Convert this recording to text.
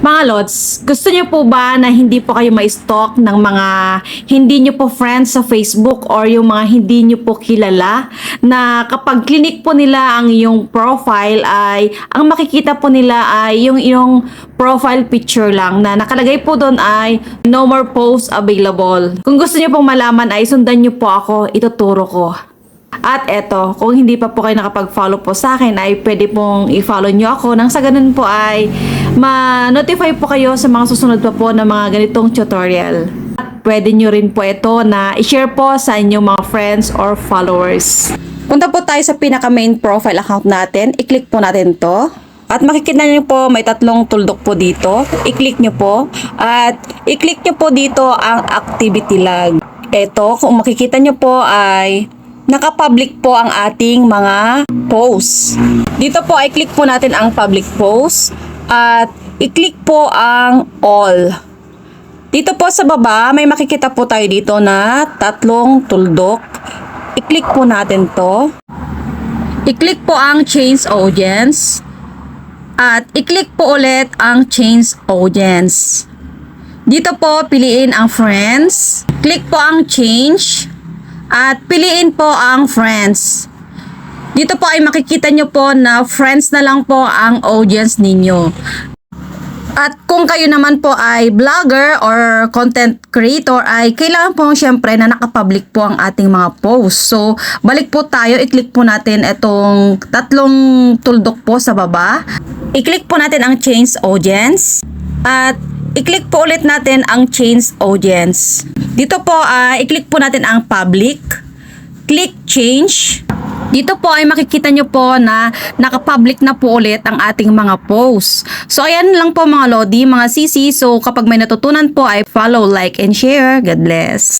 Mga Lods, gusto niyo po ba na hindi po kayo ma-stalk ng mga hindi niyo po friends sa Facebook or yung mga hindi niyo po kilala na kapag clinic po nila ang iyong profile ay ang makikita po nila ay yung iyong profile picture lang na nakalagay po doon ay no more posts available. Kung gusto niyo pong malaman ay sundan niyo po ako, ituturo ko. At eto, kung hindi pa po kayo nakapag-follow po sa akin ay pwede pong i-follow nyo ako nang sa ganun po ay ma-notify po kayo sa mga susunod pa po ng mga ganitong tutorial. At pwede nyo rin po ito na i-share po sa inyong mga friends or followers. Punta po tayo sa pinaka main profile account natin. I-click po natin to. At makikita nyo po may tatlong tuldok po dito. I-click nyo po. At i-click nyo po dito ang activity log. Ito, kung makikita nyo po ay naka-public po ang ating mga posts. Dito po ay click po natin ang public post at i-click po ang all. Dito po sa baba, may makikita po tayo dito na tatlong tuldok. I-click po natin to. I-click po ang change audience. At i-click po ulit ang change audience. Dito po, piliin ang friends. Click po ang change. At piliin po ang friends. Dito po ay makikita nyo po na friends na lang po ang audience ninyo. At kung kayo naman po ay vlogger or content creator ay kailangan po syempre na nakapublic po ang ating mga posts. So, balik po tayo, i-click po natin itong tatlong tuldok po sa baba. I-click po natin ang change audience. At i-click po ulit natin ang change audience. Dito po, ah, i-click po natin ang public. Click change. Dito po ay makikita nyo po na nakapublic na po ulit ang ating mga posts. So ayan lang po mga Lodi, mga CC. So kapag may natutunan po ay follow, like, and share. God bless.